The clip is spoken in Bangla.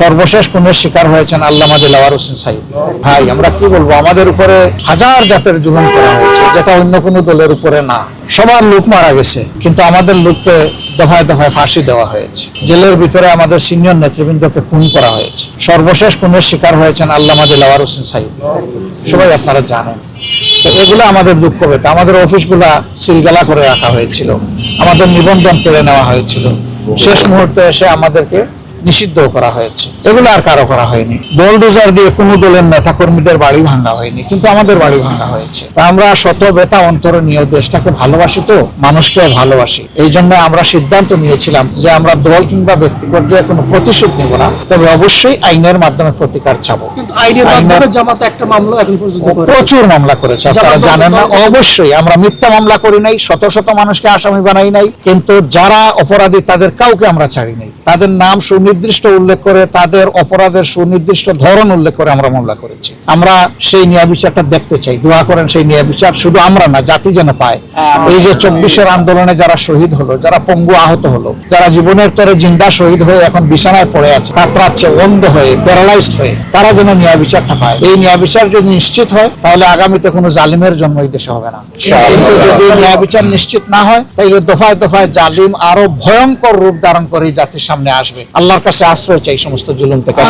সর্বশেষ খুনের শিকার হয়েছেন আল্লামা দিলাওয়ার হোসেন সাইদ। ভাই, আমরা কি বলব? আমাদের উপরে হাজার জাতের জুলুম করা হয়েছে, যেটা অন্য কোনো দলের উপরে না। সবার লোক মারা গেছে, কিন্তু আমাদের লোককে দফায় দফায় ফাঁসি দেওয়া হয়েছে। জেলের ভিতরে আমাদের সিনিয়র নেতৃবৃন্দকে খুন করা হয়েছে। সর্বশেষ খুনের শিকার হয়েছেন আল্লামা দিলাওয়ার হোসেন সাইদ। সবাই আপনারা জানেন। তো এগুলো আমাদের দুঃখ পেতে। আমাদের অফিসগুলা সিলগালা করে রাখা হয়েছিল। আমাদের নিবন্ধন কেড়ে নেওয়া হয়েছিল। শেষ মুহূর্তে এসে আমাদেরকে নিষিদ্ধ করা হয়েছে। এগুলো আর কারও করা হয়নি। বোলডোজার দিয়ে কোনো দলের নেতা কর্মীদের বাড়ি ভাঙা হয়নি কিন্তু আমাদের বাড়ি ভাঙা হয়েছে। আমরা শত বেতা অন্তরে নিয়ে দেশটাকে ভালোবাসি তো মানুষকে ভালোবাসি। এই জন্য আমরা সিদ্ধান্ত নিয়েছিলাম যে আমরা দল কিংবা ব্যক্তি পর্যায়ে কোনো প্রতিশোধ নেব না তবে অবশ্যই আইনের মাধ্যমে প্রতিকার চাবো। প্রচুর মামলা করেছে আপনারা জানেন না। অবশ্যই আমরা মিথ্যা মামলা করি নাই শত শত মানুষকে আসামি বানাই নাই কিন্তু যারা অপরাধী তাদের কাউকে আমরা ছাড়ি নাই। তাদের নাম সুনির্দিষ্ট উল্লেখ করে তাদের অপরাধের সুনির্দিষ্ট ধরন উল্লেখ করে আমরা মামলা করেছি। আমরা সেই ন্যায় বিচারটা দেখতে চাই দোয়া করেন সেই ন্যায় বিচার। শুধু আমরা না জাতি যেন পায়। এই যে চব্বিশের আন্দোলনে যারা শহীদ হলো যারা পঙ্গু আহত হলো যারা জীবনের তরে জিন্দা শহীদ হয়ে এখন বিছানায় পড়ে আছে কাতরাচ্ছে অন্ধ হয়ে প্যারালাইজড হয়ে তারা যেন ন্যায় বিচারটা পায়। এই ন্যায় বিচার যদি নিশ্চিত হয় তাহলে আগামীতে কোনো জালিমের জন্ম এই দেশে হবে না। কিন্তু যদি ন্যায় বিচার নিশ্চিত না হয় তাহলে দফায় দফায় জালিম আরও ভয়ঙ্কর রূপ ধারণ করে এই জাতির সামনে আসবে। আল্লাহর কাছে আশ্রয় চাই সমস্ত জুলুম থেকে।